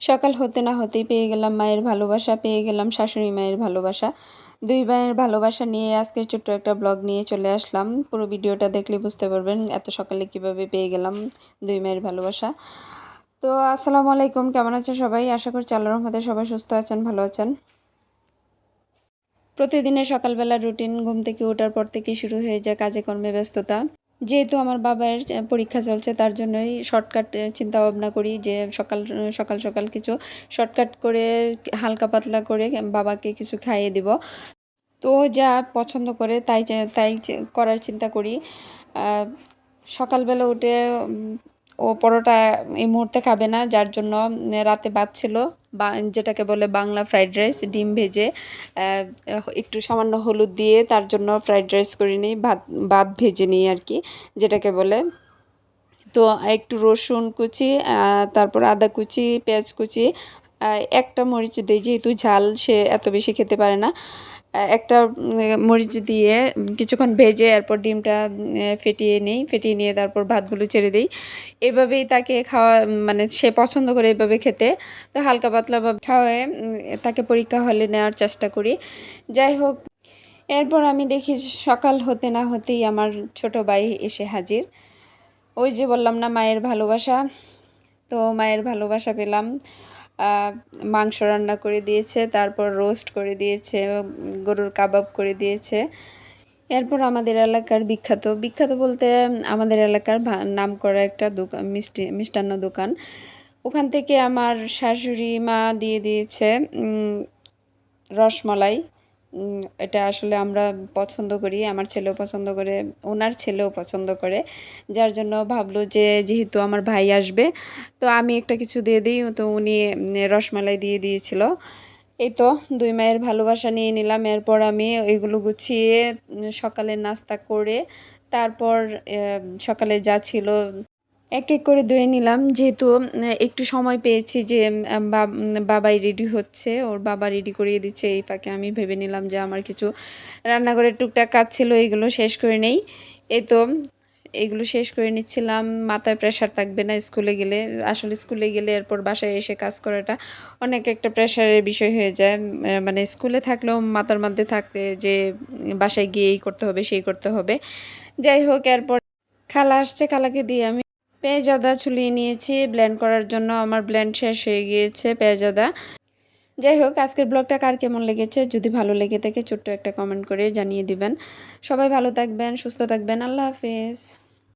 সকাল হতে না হতেই পেয়ে গেলাম মায়ের ভালোবাসা, পেয়ে গেলাম শাশুড়ি মায়ের ভালোবাসা। দুই ভাইয়ের ভালোবাসা নিয়ে আজকে ছোট্ট একটা ব্লগ নিয়ে চলে আসলাম। পুরো ভিডিওটা দেখলে বুঝতে পারবেন এত সকালে কীভাবে পেয়ে গেলাম দুই মায়ের ভালোবাসা। তো আসসালামু আলাইকুম, কেমন আছেন সবাই? আশা করছি আল্লাহর রহমতে সবাই সুস্থ আছেন, ভালো আছেন। প্রতিদিনের সকালবেলা রুটিন ঘুম থেকে ওঠার পর থেকে শুরু হয়ে যায় কাজে কর্মে ব্যস্ততা। যেহেতু আমার বাবার পরীক্ষা চলছে, তার জন্যই শর্টকাট চিন্তা ভাবনা করি যে সকাল সকাল সকাল কিছু শর্টকাট করে হালকা পাতলা করে বাবাকে কিছু খাইয়ে দিব। তো যা পছন্দ করে তাই তাই করার চিন্তা করি। সকালবেলা উঠে ও পরোটা এই মুহূর্তে খাবে না, যার জন্য রাতে ভাত ছিল। বা, যেটাকে বলে বাংলা ফ্রাইড রাইস, ডিম ভেজে একটু সামান্য হলুদ দিয়ে তার জন্য ফ্রাইড রাইস করে নিই, ভাত ভাত ভেজে নিই আর কি। যেটাকে বলে, তো একটু রসুন কুচি তারপর আদা কুচি, পেঁয়াজ কুচি একটা মরিচ দিই যেহেতু ঝাল সে এত বেশি খেতে পারে না একটা মরিচ দিয়ে কিছুক্ষণ ভেজে এরপর ডিমটা ফেটিয়ে নিই, ফেটিয়ে নিয়ে তারপর ভাতগুলো ছেড়ে দিই। এভাবেই তাকে খাওয়া মানে সে পছন্দ করে এভাবে খেতে। তো হালকা পাতলা বা খাওয়ায় তাকে পরীক্ষা হলে নেওয়ার চেষ্টা করি। যাই হোক, এরপর আমি দেখি সকাল হতে না হতেই আমার ছোট ভাই এসে হাজির। ওই যে বললাম না, মায়ের ভালোবাসা। তো মায়ের ভালোবাসা পেলাম। মাংস রান্না করে দিয়েছে, তারপর রোস্ট করে দিয়েছে গরুর কাবাব করে দিয়েছে। এরপর আমাদের এলাকার বিখ্যাত বিখ্যাত বলতে আমাদের এলাকার নাম করা একটা দোকান, মিষ্টি, মিষ্টান্ন দোকান। ওখান থেকে আমার শাশুড়ি মা দিয়ে দিয়েছে রসমালাই। এটা আসলে আমরা পছন্দ করি, আমার ছেলেও পছন্দ করে, ওনার ছেলেও পছন্দ করে। যার জন্য ভাবলো যে যেহেতু আমার ভাই আসবে, তো আমি একটা কিছু দিয়ে দিই, তো উনি রসমালাই দিয়ে দিয়েছিল। এই তো, দুই মায়ের ভালোবাসা নিয়ে নিলাম। এরপর আমি ওইগুলো গুছিয়ে সকালে নাস্তা করে, তারপর সকালে যা ছিল এক এক করে ধুয়ে নিলাম। যেহেতু একটু সময় পেয়েছি যে বাবাই রেডি হচ্ছে, ওর বাবা রেডি করিয়ে দিচ্ছে, এই ফাঁকে আমি ভেবে নিলাম যে আমার কিছু রান্নাঘরের টুকটাক কাজ ছিল, এগুলো শেষ করে নেই। এই তো, এগুলো শেষ করে নিচ্ছিলাম, মাথায় প্রেশার থাকবে না স্কুলে গেলে। আসলে স্কুলে গেলে এরপর বাসায় এসে কাজ করাটা অনেক একটা প্রেশারের বিষয় হয়ে যায়। মানে স্কুলে থাকলেও মাথার মধ্যে থাকতে যে, বাসায় গিয়ে এই করতে হবে, সেই করতে হবে। যাই হোক, এরপর খালা আসছে, খালাকে দিয়ে আমি পেঁয়াজ আদা ছুলিয়ে নিয়েছি। ব্লেন্ড করার জন্য আমার ব্লেন্ড শেষ হয়ে গিয়েছে পেঁয়াজ আদা যাই হোক, আজকের ব্লগটা কার কেমন লেগেছে? যদি ভালো লেগে থাকে, ছোট্ট একটা কমেন্ট করে জানিয়ে দিবেন। সবাই ভালো থাকবেন, সুস্থ থাকবেন। আল্লাহ হাফেজ।